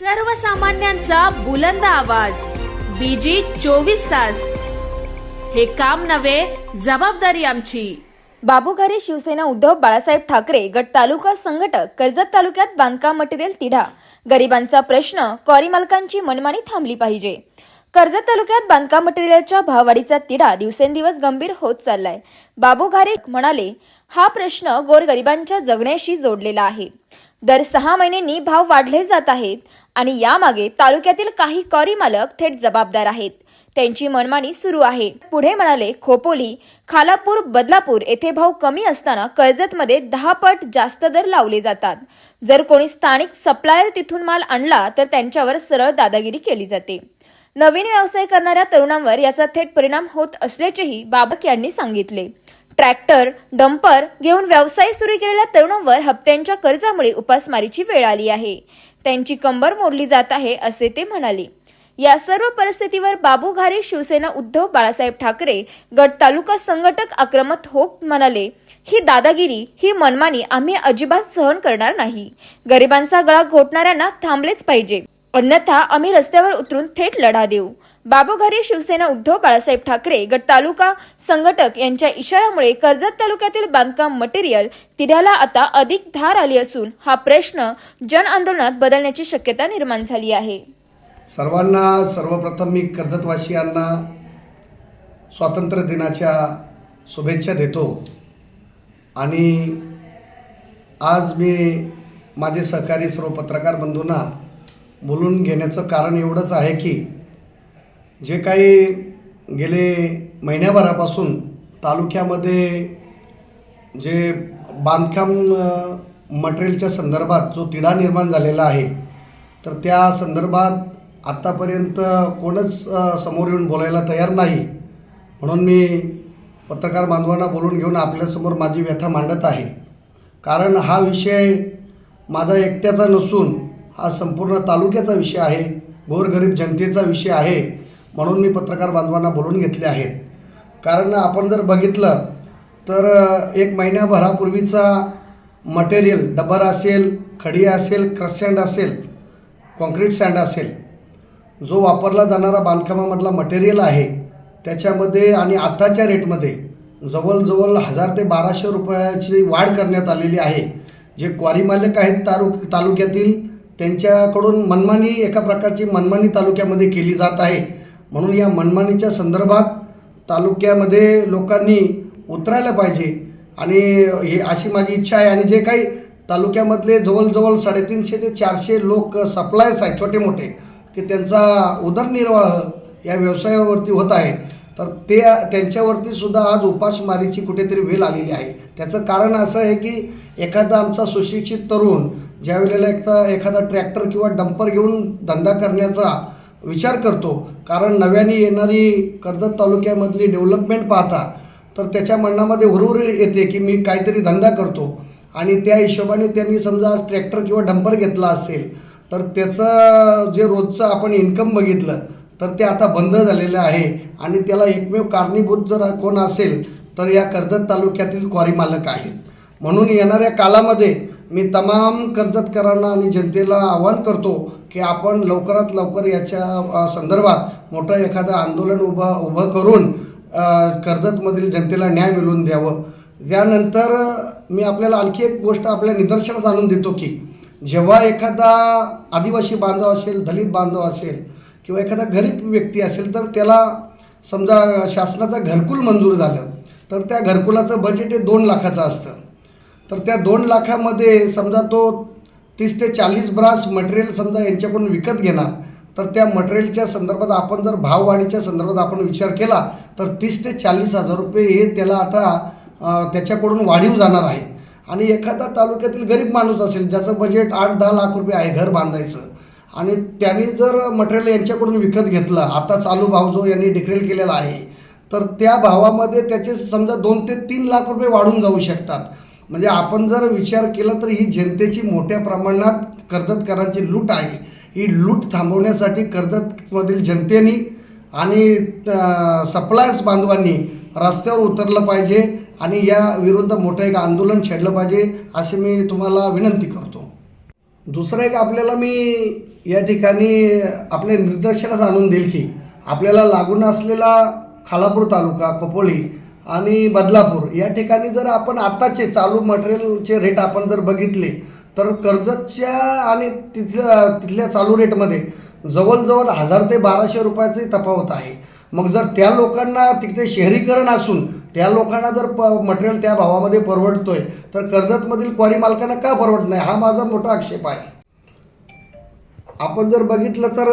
सर्वसामान्यांचा बुलंद आवाज. बीजी चोवीस तास. हे काम नव्हे जबाबदारी आमची. बाबूघारी शिवसेना उद्धव बाळासाहेब ठाकरे गट तालुका संघटक कर्जत तालुक्यात बांधकाम मटेरियल तिढा. गरिबांचा प्रश्न क्वारी मालकांची मनमानी थांबली पाहिजे. कर्जत तालुक्यात बांधकाम मटेरियलच्या भाववाढीचा तिढा दिवसेंदिवस गंभीर होत चाललाय. बाबू घारे म्हणाले हा प्रश्न गोरगरिबांच्या जगण्याशी जोडलेला आहे. दर सहा महिन्यांनी भाव वाढले जात आहेत आणि यामागे तालुक्यातील काही कॉरी मालक थेट जबाबदार आहेत. त्यांची मनमानी सुरू आहे. पुढे म्हणाले खोपोली खालापूर बदलापूर येथे भाव कमी असताना कर्जतमध्ये दहा पट जास्त दर लावले जातात. जर कोणी स्थानिक सप्लायर तिथून माल आणला तर त्यांच्यावर सरळ दादागिरी केली जाते. नवीन व्यवसाय करणाऱ्या तरुणांवर याचा थेट परिणाम होत असल्याचेही बाबक यांनी सांगितले. ट्रॅक्टर डंपर घेऊन व्यवसाय सुरू केलेल्या तरुणांवर हप्त्यांच्या कर्जामुळे उपासमारीची वेळ आली आहे. त्यांची कंबर मोडली जात आहे असे ते म्हणाले. या सर्व परिस्थितीवर बाबू घारे शिवसेना उद्धव बाळासाहेब ठाकरे गट तालुका संघटक आक्रमक होत म्हणाले ही दादागिरी ही मनमानी आम्ही अजिबात सहन करणार नाही. गरिबांचा गळा घोटणाऱ्यांना थांबलेच पाहिजे. अन्यथा आम्ही रस्त्यावर उतरून थेट लढा देऊ. बाबू शिवसेना उद्धव बाळासाहेब ठाकरे गट तालुका संघटक यांच्या इशाऱ्यामुळे कर्जत तालुक्यातील बांधकाम मटेरियल तिढ्याला आता अधिक धार आली असून हा प्रश्न जन आंदोलनात बदलण्याची शक्यता निर्माण झाली आहे. सर्वांना सर्वप्रथम मी कर्जतवासियांना स्वातंत्र्य दिनाच्या शुभेच्छा देतो. आणि आज मी माझे सहकारी सर्व पत्रकार बंधूंना बोलून घेण्याचं कारण एवढंच आहे की जे काही गेले महिन्याभरापासून तालुक्यामध्ये जे बांधकाम मटेरियलच्या संदर्भात जो तिढा निर्माण झालेला आहे तर त्या संदर्भात आत्तापर्यंत कोणच समोर येऊन बोलायला तयार नाही. म्हणून मी पत्रकार बांधवांना बोलून घेऊन आपल्यासमोर माझी व्यथा मांडत आहे. कारण हा विषय माझा एकट्याचा नसून हा संपूर्ण तालुक्याचा विषय आहे गोरगरीब जनतेचा विषय आहे. म्हणून मी पत्रकार बांधवांना बोलून घेतले आहेत. कारण आपण जर बघितलं तर एक महिन्याभरापूर्वीचा मटेरियल डबर असेल खडी असेल क्रश सँड असेल कॉन्क्रीट सँड असेल जो वापरला जाणारा बांधकामामधला मटेरियल आहे त्याच्यामध्ये आणि आताच्या रेटमध्ये जवळजवळ हजार ते बाराशे रुपयाची वाढ करण्यात आलेली आहे. जे क्वारी मालक आहेत तालु तालुक्यातील त्यांच्याकडून मनमानी एका प्रकारची मनमानी तालुक्यामध्ये केली जात आहे. म्हणून या मनमानीच्या संदर्भात तालुक्यामध्ये लोकांनी उतरायला पाहिजे. आणि ही अशी माझी इच्छा आहे. आणि जे काही तालुक्यामधले जवळजवळ साडेतीनशे ते चारशे लोक सप्लायर्स आहेत छोटे मोठे की त्यांचा उदरनिर्वाह या व्यवसायावरती होत आहे. तर ते त्यांच्यावरती सुद्धा आज उपासमारीची कुठेतरी वेळ आलेली आहे. त्याचं कारण असं आहे की एखादा आमचा सुशिक्षित तरुण ज्या वेळेला एकदा एखादा ट्रॅक्टर किंवा डंपर घेऊन धंदा करण्याचा विचार करतो. कारण नव्याने येणारी कर्जत तालुक्यामधली डेव्हलपमेंट पाहता तर त्याच्या मनामध्ये हुरहुर येते की मी काहीतरी धंदा करतो. आणि त्या हिशोबाने त्यांनी समजा ट्रॅक्टर किंवा डंपर घेतला असेल तर त्याचं जे रोजचं आपण इन्कम बघितलं तर ते आता बंद झालेलं आहे. आणि त्याला एकमेव कारणीभूत जर कोण असेल तर या कर्जत तालुक्यातील क्वारी मालक आहेत. म्हणून येणाऱ्या कालामध्ये मी तमाम कर्जतकरांना आणि जनतेला आवाहन करतो की आपण लवकरात लवकर याच्या संदर्भात मोठं एखादं आंदोलन उभं उभं करून कर्जतमधील जनतेला न्याय मिळवून द्यावं. त्यानंतर मी आपल्याला आणखी एक गोष्ट आपल्या निदर्शनास आणून देतो की जेव्हा एखादा आदिवासी बांधव असेल दलित बांधव असेल किंवा एखादा गरीब व्यक्ती असेल तर त्याला समजा शासनाचं घरकुल मंजूर झालं तर त्या घरकुलाचं बजेट हे दोन लाखाचं असतं. तर त्या दोन लाखामध्ये समजा तो तीस ते चाळीस ब्रास मटेरियल समजा यांच्याकडून विकत घेणार तर त्या मटेरियलच्या संदर्भात आपण जर भाववाढीच्या संदर्भात आपण विचार केला तर तीस ते चाळीस हजार रुपये हे त्याला आता त्याच्याकडून वाढीव जाणार आहे. आणि एखादा तालुक्यातील गरीब माणूस असेल ज्याचं बजेट आठ दहा लाख रुपये आहे घर बांधायचं आणि त्यांनी जर मटेरियल यांच्याकडून विकत घेतलं आता चालू भाव जो यांनी डिक्लेअर केलेला आहे तर त्या भावामध्ये त्याचे समजा दोन ते तीन लाख रुपये वाढून जाऊ शकतात. म्हणजे आपण जर विचार केला तर ही जनतेची मोठ्या प्रमाणात कर्जतकरांची लूट आहे. ही लूट थांबवण्यासाठी कर्जतमधील जनतेने आणि सप्लायर्स बांधवांनी रस्त्यावर उतरलं पाहिजे आणि या विरुद्ध मोठं एक आंदोलन छेडलं पाहिजे अशी मी तुम्हाला विनंती करतो. दुसरं एक आपल्याला मी या ठिकाणी आपल्या निदर्शनास आणून देईल की आपल्याला लागून असलेला खालापूर तालुका खोपोली आणि बदलापूर या ठिकाणी जर आपण आत्ताचे चालू मटेरियलचे रेट आपण जर बघितले तर कर्जतच्या आणि तिथल्या तिथल्या चालू रेटमध्ये जवळजवळ हजार ते बाराशे रुपयाचे तफावत आहे. मग जर त्या लोकांना तिथे शहरीकरण असून त्या लोकांना जर प मटेरियल त्या भावामध्ये परवडतोय तर कर्जतमधील क्वारी मालकांना का परवडत नाही? हा माझा मोठा आक्षेप आहे. आपण जर बघितलं तर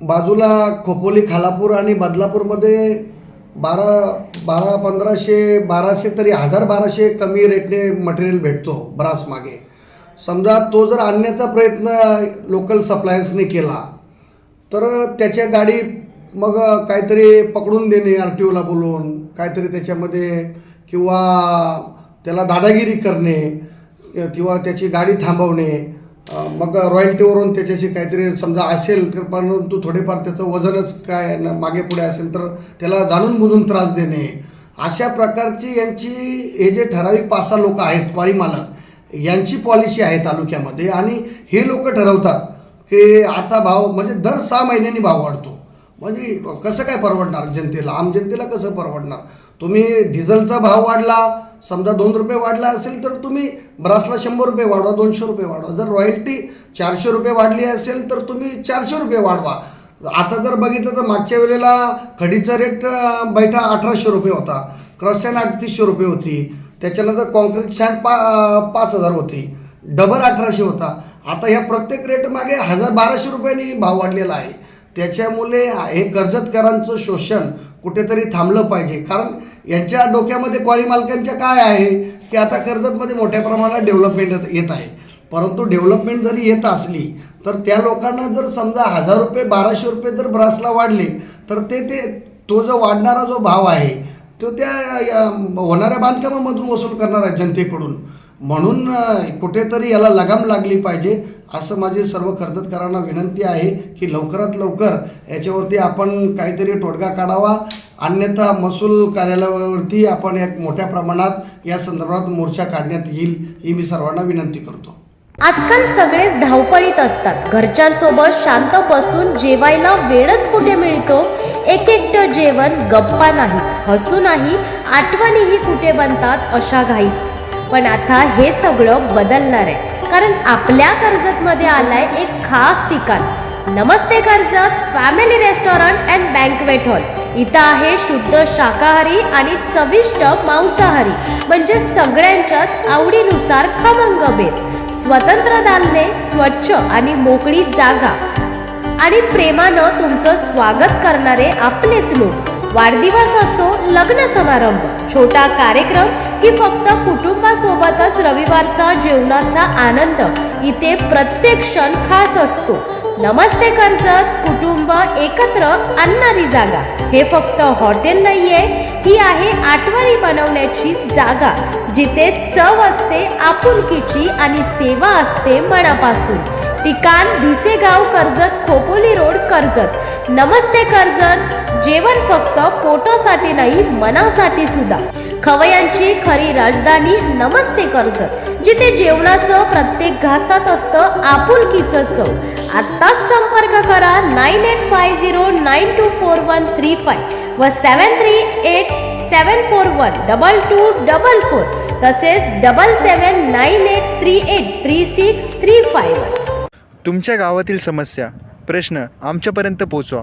बाजूला खोपोली खालापूर आणि बदलापूरमध्ये बारा बारा पंधराशे बाराशे तरी हजार बाराशे कमी रेटने मटेरियल भेटतो ब्रास मागे. समजा तो जर आणण्याचा प्रयत्न लोकल सप्लायर्सने केला तर त्याच्या गाडी मग काहीतरी पकडून देणे आर टी ओला बोलवून काहीतरी त्याच्यामध्ये किंवा त्याला दादागिरी करणे किंवा त्याची गाडी थांबवणे मग रॉयल्टीवरून त्याच्याशी काहीतरी समजा असेल तर परंतु थोडेफार त्याचं वजनच काय मागे पुढे असेल तर त्याला जाणून बुजून त्रास देणे. अशा प्रकारची यांची हे जे ठराविक पाच सहा लोक आहेत क्वारी मालक यांची पॉलिसी आहे तालुक्यामध्ये. आणि हे लोक ठरवतात की आता भाव म्हणजे दर सहा महिन्यांनी भाव वाढतो. म्हणजे कसं काय परवडणार जनतेला? आम जनतेला कसं परवडणार? तुम्ही डिझेलचा भाव वाढला समजा दोन रुपये वाढला असेल तर तुम्ही ब्रासला शंभर रुपये वाढवा दोनशे रुपये वाढवा. जर रॉयल्टी चारशे रुपये वाढली असेल तर तुम्ही चारशे रुपये वाढवा. आता जर बघितलं तर मागच्या वेळेला खडीचा रेट बैठा अठराशे रुपये होता. क्रॉस सँड अडतीसशे रुपये होती. त्याच्यानंतर कॉन्क्रीट सँड पा पाच हजार होती. डबल अठराशे होता. आता ह्या प्रत्येक रेट मागे हजार बाराशे रुपयांनी भाव वाढलेला आहे. त्याच्यामुळे हे कर्जतकरांचं शोषण कुठेतरी थांबलं पाहिजे. कारण यांच्या डोक्यामध्ये क्वारी मालकांच्या काय आहे की आता कर्जतमध्ये मोठ्या प्रमाणात डेव्हलपमेंट येत आहे. परंतु डेव्हलपमेंट जरी येत असली तर त्या लोकांना जर समजा हजार रुपये बाराशे रुपये जर ब्रासला वाढले तर ते ते तो जो वाढणारा जो भाव आहे तो त्या या, होणाऱ्या बांधकामामधून वसूल करणार आहे जनतेकडून. म्हणून कुठेतरी याला लगाम लागली पाहिजे. असं माझी सर्व कर्जतकरांना विनंती आहे की लवकरात लवकर याच्यावरती आपण काहीतरी तोडगा काढावा. अन्यथा महसूल कार्यालयावरती आपण एक मोठ्या प्रमाणात या संदर्भात मोर्चा काढण्यात येईल ही मी सर्वांना विनंती करतो. आजकाल सगळेच धावपळीत असतात. घरच्यांसोबत शांत बसून जेवायला वेळच कुठे मिळतो? एक एकटं जेवण गप्पा नाही हसू नाही आठवणीही कुठे बनतात अशा घाईत. पण आता हे सगळं बदलणार आहे. कारण आपल्या कर्जतमध्ये आलाय एक खास ठिकाण. नमस्ते Karjat family restaurant and banquet hall इथं आहे शुद्ध शाकाहारी आणि चविष्ट मांसाहारी. म्हणजे सगळ्यांच्याच आवडीनुसार खमंग भेद स्वतंत्र दालने स्वच्छ आणि मोकळी जागा. आणि प्रेमानं तुमचं स्वागत करणारे आपलेच लोक. वाढदिवस असो लग्न समारंभ छोटा कार्यक्रम की फक्त कुटुंब कुटुंबासोबतच रविवारचा जेवणाचा आनंद. इथे प्रत्येक क्षण खास असतो. नमस्ते कर्जत कुटुंब एकत्र आणणारी जागा. हे फक्त हॉटेल नाहीये ही आहे आठवणी बनवण्याची जागा जिथे चव असते आपुलकीची आणि सेवा असते मनापासून. ठिकाण भिसेगाव कर्जत खोपोली रोड कर्जत. नमस्ते कर्जत जेवण फक्त पोटासाठी नाही मनासाठी सुद्धा. खवयांची खरी राजधानी नमस्ते कर्जत जिथे जेवणाचं प्रत्येक घासात असतं आपुलकीचं चव. आत्ताच संपर्क करा nine eight five zero nine two four one three five व seven three eight seven four one double two double four तसेच double seven nine eight three eight three six three five तुमच्या गावातील समस्या प्रश्न आमच्यापर्यंत पोहोचवा